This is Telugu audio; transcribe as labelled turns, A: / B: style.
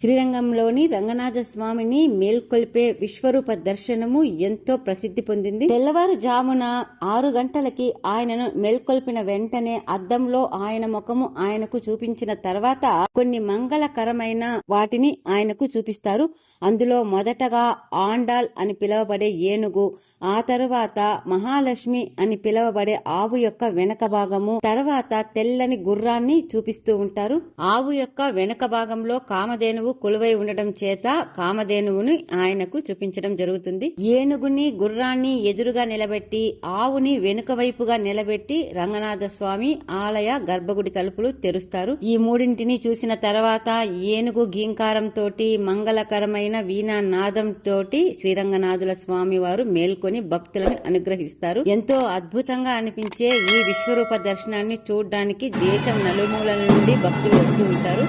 A: శ్రీరంగంలోని రంగనాథ స్వామిని మేల్కొల్పే విశ్వరూప దర్శనము ఎంతో ప్రసిద్ధి పొందింది. తెల్లవారుజామున ఆరు గంటలకి ఆయనను మేల్కొల్పిన వెంటనే అద్దంలో ఆయన ముఖము ఆయనకు చూపించిన తర్వాత కొన్ని మంగళకరమైన వాటిని ఆయనకు చూపిస్తారు. అందులో మొదటగా ఆండాల్ అని పిలువబడే ఏనుగు ఆ తరువాత మహాలక్ష్మి అని పిలువబడే ఆవు యొక్క వెనక భాగము తర్వాత తెల్లని గుర్రాన్ని చూపిస్తూ ఉంటారు. ఆవు యొక్క వెనక భాగంలో కామధేనువు కొలువై ఉండటం చేత కామధేనువుని ఆయనకు చూపించడం జరుగుతుంది. ఏనుగుని గుర్రాన్ని ఎదురుగా నిలబెట్టి ఆవుని వెనుక వైపుగా నిలబెట్టి రంగనాథ స్వామి ఆలయ గర్భగుడి తలుపులు తెరుస్తారు. ఈ మూడింటిని చూసిన తర్వాత ఏనుగు గీంకారం తోటి మంగళకరమైన వీణా నాదం తోటి శ్రీరంగనాథుల స్వామి వారు మేల్కొని భక్తులను అనుగ్రహిస్తారు. ఎంతో అద్భుతంగా అనిపించే ఈ విశ్వరూప దర్శనాన్ని చూడడానికి దేశం నలుమూలల నుండి భక్తులు వస్తూ ఉంటారు.